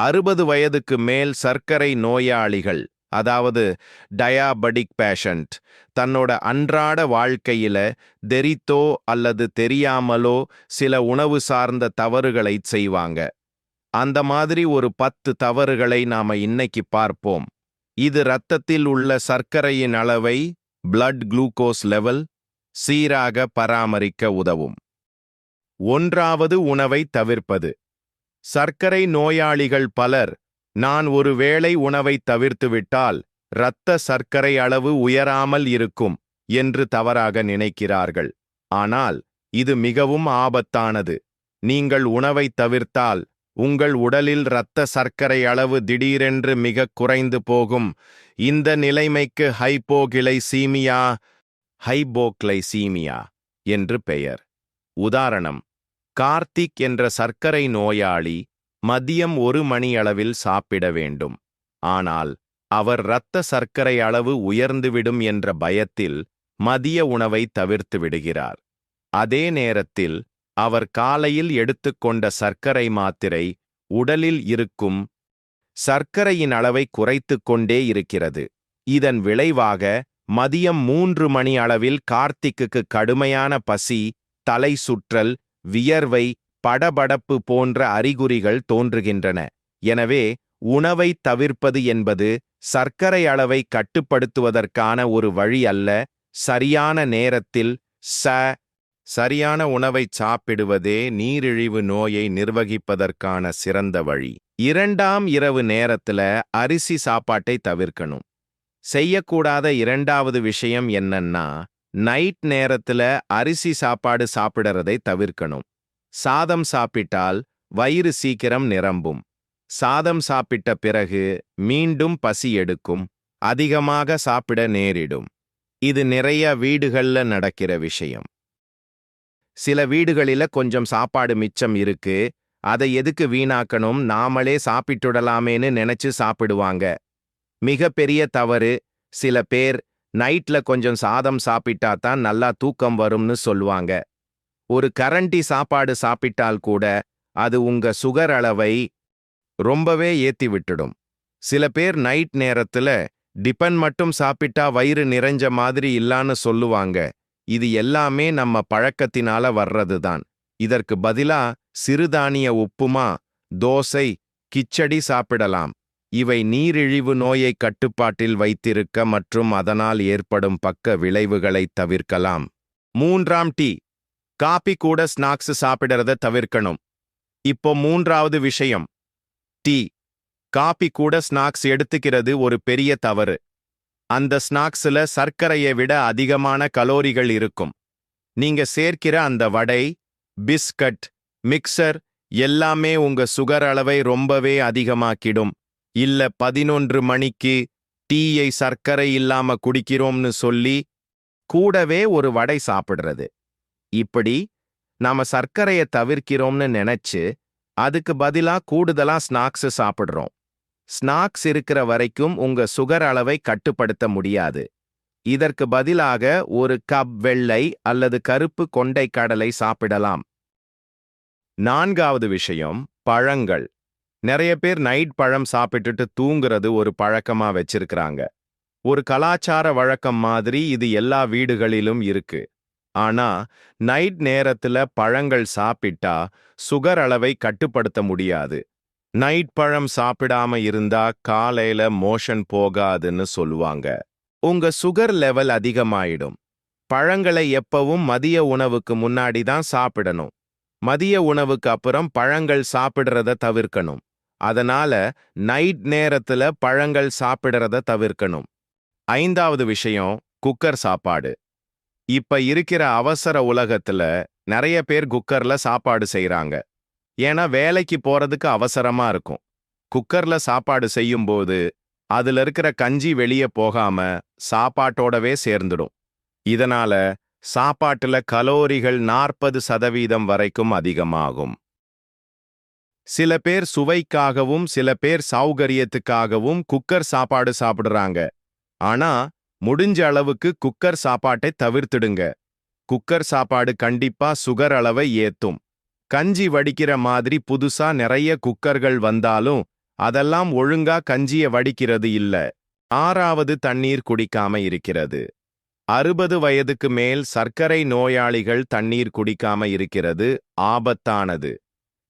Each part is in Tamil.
அறுபது வயதுக்கு மேல் சர்க்கரை நோயாளிகள் அதாவது டயாபடிக் பேஷண்ட் தன்னோட அன்றாட வாழ்க்கையில தெரித்தோ அல்லது தெரியாமலோ சில உணவு சார்ந்த தவறுகளை செய்வாங்க. அந்த மாதிரி ஒரு பத்து தவறுகளை நாம இன்னைக்கு பார்ப்போம். இது இரத்தத்தில் உள்ள சர்க்கரையின் அளவை பிளட் குளுக்கோஸ் லெவல் சீராக பராமரிக்க உதவும். ஒன்றாவது உணவை தவிர்ப்பது. சர்க்கரை நோயாளிகள் பலர் நான் ஒரு வேளை உணவை தவிர்த்துவிட்டால் இரத்த சர்க்கரை அளவு உயராமல் இருக்கும் என்று தவறாக நினைக்கிறார்கள். ஆனால் இது மிகவும் ஆபத்தானது. நீங்கள் உணவை தவிர்த்தால் உங்கள் உடலில் இரத்த சர்க்கரை அளவு திடீரென்று மிக குறைந்து போகும். இந்த நிலைமைக்கு ஹைப்போகிளைசீமியா ஹைபோக்ளைசீமியா என்று பெயர். உதாரணம் கார்த்திக் என்ற சர்க்கரை நோயாளி மதியம் ஒரு மணியளவில் சாப்பிட வேண்டும். ஆனால் அவர் இரத்த சர்க்கரை அளவு உயர்ந்துவிடும் என்ற பயத்தில் மதிய உணவை தவிர்த்து விடுகிறார். அதே நேரத்தில் அவர் காலையில் எடுத்துக்கொண்ட சர்க்கரை மாத்திரை உடலில் இருக்கும் சர்க்கரையின் அளவை குறைத்துக் கொண்டே இருக்கிறது. இதன் விளைவாக மதியம் மூன்று மணி அளவில் கார்த்திக்கு கடுமையான பசி தலை சுற்றல் வியர்வை படபடப்பு போன்ற அறிகுறிகள் தோன்றுகின்றன. எனவே உணவை தவிர்ப்பது என்பது சர்க்கரை அளவை கட்டுப்படுத்துவதற்கான ஒரு வழி அல்ல. சரியான நேரத்தில் ச சரியான உணவை சாப்பிடுவதே நீரிழிவு நோயை நிர்வகிப்பதற்கான சிறந்த வழி. இரண்டாம் இரவு நேரத்துல அரிசி சாப்பாட்டை தவிர்க்கணும். செய்யக்கூடாத இரண்டாவது விஷயம் என்னன்னா நைட் நேரத்துல அரிசி சாப்பாடு சாப்பிடறதை தவிர்க்கணும். சாதம் சாப்பிட்டால் வயிறு சீக்கிரம் நிரம்பும். சாதம் சாப்பிட்ட பிறகு மீண்டும் பசி எடுக்கும். அதிகமாக சாப்பிட நேரிடும். இது நிறைய வீடுகள்ல நடக்கிற விஷயம். சில வீடுகளில கொஞ்சம் சாப்பாடு மிச்சம் இருக்கு. அதை எதுக்கு வீணாக்கணும்? நாமளே சாப்பிட்டுடலாமேன்னு நினைச்சு சாப்பிடுவாங்க. மிக பெரிய தவறு சில பேர் நைட்ல கொஞ்சம் சாதம் சாப்பிட்டா தான் நல்லா தூக்கம் வரும்னு சொல்லுவாங்க. ஒரு கரண்டி சாப்பாடு சாப்பிட்டால் கூட அது உங்க சுகர் அளவை ரொம்பவே ஏத்தி விட்டுடும். சில பேர் நைட் நேரத்துல டிபன் மட்டும் சாப்பிட்டா வயிறு நிறைஞ்ச மாதிரி இல்லான்னு சொல்லுவாங்க. இது எல்லாமே நம்ம பழக்கத்தினால வர்றதுதான். இதற்கு பதிலா சிறுதானிய உப்புமா தோசை கிச்சடி சாப்பிடலாம். இவை நீரிழிவு நோயை கட்டுப்பாட்டில் வைத்திருக்க மற்றும் அதனால் ஏற்படும் பக்க விளைவுகளை தவிர்க்கலாம். மூன்றாம் டீ. காபி கூட ஸ்நாக்ஸ் சாப்பிடறத தவிர்க்கணும். இப்போ மூன்றாவது விஷயம். டீ. காபி கூட ஸ்நாக்ஸ் எடுத்துக்கிறது ஒரு பெரிய தவறு. அந்த ஸ்நாக்ஸ்ல சர்க்கரையை விட அதிகமான கலோரிகள் இருக்கும். நீங்க சேர்க்கிற அந்த வடை பிஸ்கட் மிக்சர் எல்லாமே உங்க சுகர் அளவை ரொம்பவே அதிகமாக்கிடும். இல்ல பதினொன்று மணிக்கு டீயை சர்க்கரை இல்லாம குடிக்கிறோம்னு சொல்லி கூடவே ஒரு வடை சாப்பிடுறது. இப்படி நாம சர்க்கரையை தவிர்க்கிறோம்னு நினைச்சு அதுக்கு பதிலா கூடுதலா ஸ்நாக்ஸ் சாப்பிடுறோம். ஸ்நாக்ஸ் இருக்கிற வரைக்கும் உங்க சுகர் அளவை கட்டுப்படுத்த முடியாது. இதற்கு பதிலாக ஒரு கப் வெள்ளை அல்லது கருப்பு கொண்டை கடலை சாப்பிடலாம். நான்காவது விஷயம் பழங்கள். நிறைய பேர் நைட் பழம் சாப்பிட்டுட்டு தூங்குறது ஒரு பழக்கமா வச்சிருக்கிறாங்க. ஒரு கலாச்சார வழக்கம் மாதிரி இது எல்லா வீடுகளிலும் இருக்கு. ஆனா நைட் நேரத்துல பழங்கள் சாப்பிட்டா சுகர் அளவை கட்டுப்படுத்த முடியாது. நைட் பழம் சாப்பிடாம இருந்தா காலையில மோஷன் போகாதுன்னு சொல்லுவாங்க. உங்க சுகர் லெவல் அதிகமாயிடும். பழங்களை எப்பவும் மதிய உணவுக்கு முன்னாடி தான் சாப்பிடணும். மதிய உணவுக்கு அப்புறம் பழங்கள் சாப்பிடுறத தவிர்க்கணும். அதனால நைட் நேரத்துல பழங்கள் சாப்பிடுறத தவிர்க்கணும். ஐந்தாவது விஷயம் குக்கர் சாப்பாடு. இப்ப இருக்கிற அவசர உலகத்துல நிறைய பேர் குக்கர்ல சாப்பாடு செய்யறாங்க ஏன்னா வேலைக்கு போறதுக்கு அவசரமா இருக்கும். குக்கர்ல சாப்பாடு செய்யும்போது அதுல இருக்கிற கஞ்சி வெளியே போகாம சாப்பாட்டோடவே சேர்ந்துடும். இதனால சாப்பாட்டுல கலோரிகள் நாற்பது சதவீதம் வரைக்கும் அதிகமாகும். சில பேர் சுவைக்காகவும் சில பேர் சௌகரியத்துக்காகவும் குக்கர் சாப்பாடு சாப்பிடுறாங்க. ஆனா முடிஞ்ச அளவுக்கு குக்கர் சாப்பாட்டை தவிர்த்துடுங்க. குக்கர் சாப்பாடு கண்டிப்பா சுகர் அளவை ஏத்தும். கஞ்சி வடிக்கிற மாதிரி புதுசா நிறைய குக்கர்கள் வந்தாலும் அதெல்லாம் ஒழுங்கா கஞ்சிய வடிக்கிறது இல்ல. ஆறாவது தண்ணீர் குடிக்காம இருக்கிறது. அறுபது வயதுக்கு மேல் சர்க்கரை நோயாளிகள் தண்ணீர் குடிக்காம இருக்கிறது ஆபத்தானது.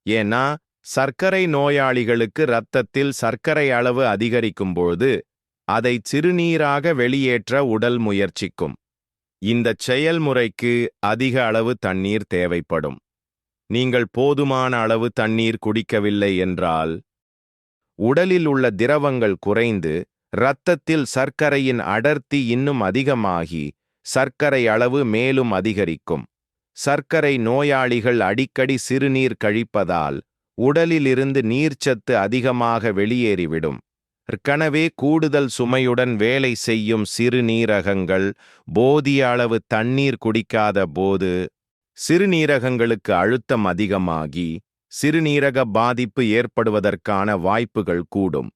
ஏன்னா சர்க்கரை நோயாளிகளுக்கு இரத்தத்தில் சர்க்கரை அளவு அதிகரிக்கும்போது அதை சிறுநீராக வெளியேற்ற உடல் முயற்சிக்கும். இந்தச் செயல்முறைக்கு அதிக அளவு தண்ணீர் தேவைப்படும். நீங்கள் போதுமான அளவு தண்ணீர் குடிக்கவில்லை என்றால் உடலில் உள்ள திரவங்கள் குறைந்து இரத்தத்தில் சர்க்கரையின் அடர்த்தி இன்னும் அதிகமாகி சர்க்கரை அளவு மேலும் அதிகரிக்கும். சர்க்கரை நோயாளிகள் அடிக்கடி சிறுநீர் கழிப்பதால் உடலிலிருந்து நீர்ச்சத்து அதிகமாக வெளியேறிவிடும். ஏற்கனவே கூடுதல் சுமையுடன் வேலை செய்யும் சிறுநீரகங்கள் போதிய அளவு தண்ணீர் குடிக்காத போது சிறுநீரகங்களுக்கு அழுத்தம் அதிகமாகி சிறுநீரக பாதிப்பு ஏற்படுவதற்கான வாய்ப்புகள் கூடும்.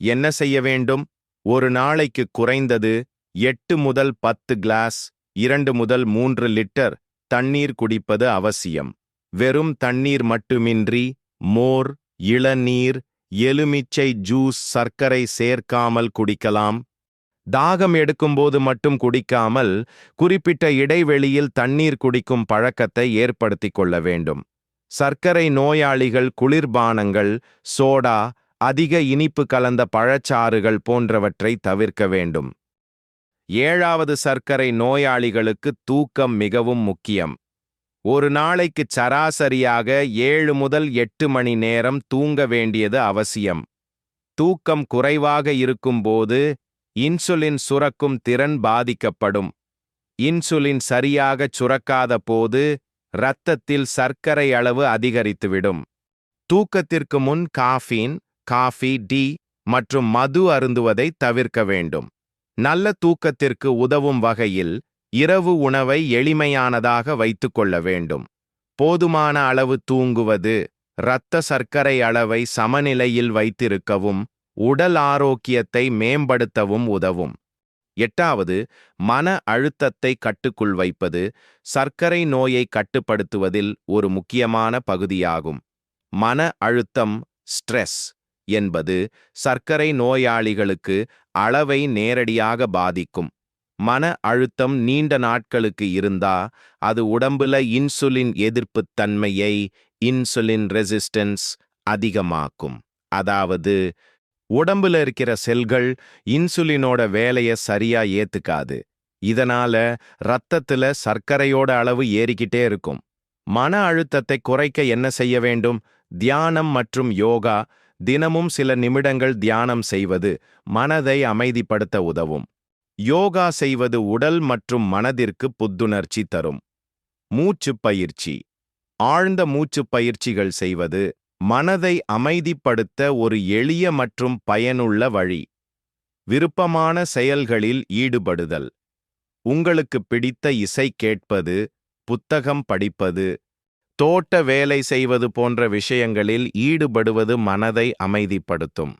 என்ன செய்ய வேண்டும்? ஒரு நாளைக்கு குறைந்தது எட்டு முதல் பத்து கிளாஸ் இரண்டு முதல் மூன்று லிட்டர் தண்ணீர் குடிப்பது அவசியம். வெறும் தண்ணீர் மட்டுமின்றி மோர் இளநீர் எலுமிச்சை ஜூஸ் சர்க்கரை சேர்க்காமல் குடிக்கலாம். தாகம் எடுக்கும்போது மட்டும் குடிக்காமல் குறிப்பிட்ட இடைவெளியில் தண்ணீர் குடிக்கும் பழக்கத்தை ஏற்படுத்திக் கொள்ள வேண்டும். சர்க்கரை நோயாளிகள் குளிர்பானங்கள் சோடா அதிக இனிப்பு கலந்த பழச்சாறுகள் போன்றவற்றை தவிர்க்க வேண்டும். ஏழாவது சர்க்கரை நோயாளிகளுக்கு தூக்கம் மிகவும் முக்கியம். ஒரு நாளைக்கு சராசரியாக ஏழு முதல் எட்டு மணி நேரம் தூங்க வேண்டியது அவசியம். தூக்கம் குறைவாக இருக்கும்போது இன்சுலின் சுரக்கும் திறன் பாதிக்கப்படும். இன்சுலின் சரியாகச் சுரக்காத போது இரத்தத்தில் சர்க்கரை அளவு அதிகரித்துவிடும். தூக்கத்திற்கு முன் காஃபீன் காஃபி டீ மற்றும் மது அருந்துவதை தவிர்க்க வேண்டும். நல்ல தூக்கத்திற்கு உதவும் வகையில் இரவு உணவை எளிமையானதாக வைத்துக்கொள்ள வேண்டும். போதுமான அளவு தூங்குவது இரத்த சர்க்கரை அளவை சமநிலையில் வைத்திருக்கவும் உடல் ஆரோக்கியத்தை மேம்படுத்தவும் உதவும். எட்டாவது மன அழுத்தத்தை கட்டுக்குள் வைப்பது சர்க்கரை நோயை கட்டுப்படுத்துவதில் ஒரு முக்கியமான பகுதியாகும். மன அழுத்தம் ஸ்ட்ரெஸ் என்பது சர்க்கரை நோயாளிகளுக்கு அளவை நேரடியாக பாதிக்கும். மன அழுத்தம் நீண்ட நாட்களுக்கு இருந்தா அது உடம்புல இன்சுலின் எதிர்ப்புத் தன்மையை இன்சுலின் ரெசிஸ்டன்ஸ் அதிகமாக்கும். அதாவது உடம்புல இருக்கிற செல்கள் இன்சுலினோட வேலையை சரியா ஏத்துக்காது. இதனால ரத்தத்துல சர்க்கரையோட அளவு ஏறிக்கிட்டே இருக்கும். மன அழுத்தத்தை குறைக்க என்ன செய்ய வேண்டும்? தியானம் மற்றும் யோகா தினமும் சில நிமிடங்கள் தியானம் செய்வது மனதை அமைதிப்படுத்த உதவும். யோகா செய்வது உடல் மற்றும் மனதிற்கு புத்துணர்ச்சி தரும். மூச்சுப் பயிற்சி. ஆழ்ந்த மூச்சுப் பயிற்சிகள் செய்வது மனதை அமைதிப்படுத்த ஒரு எளிய மற்றும் பயனுள்ள வழி. விருப்பமான செயல்களில் ஈடுபடுதல். உங்களுக்கு பிடித்த இசை கேட்பது புத்தகம் படிப்பது தோட்ட வேலை செய்வது போன்ற விஷயங்களில் ஈடுபடுவது மனதை அமைதிப்படுத்தும்.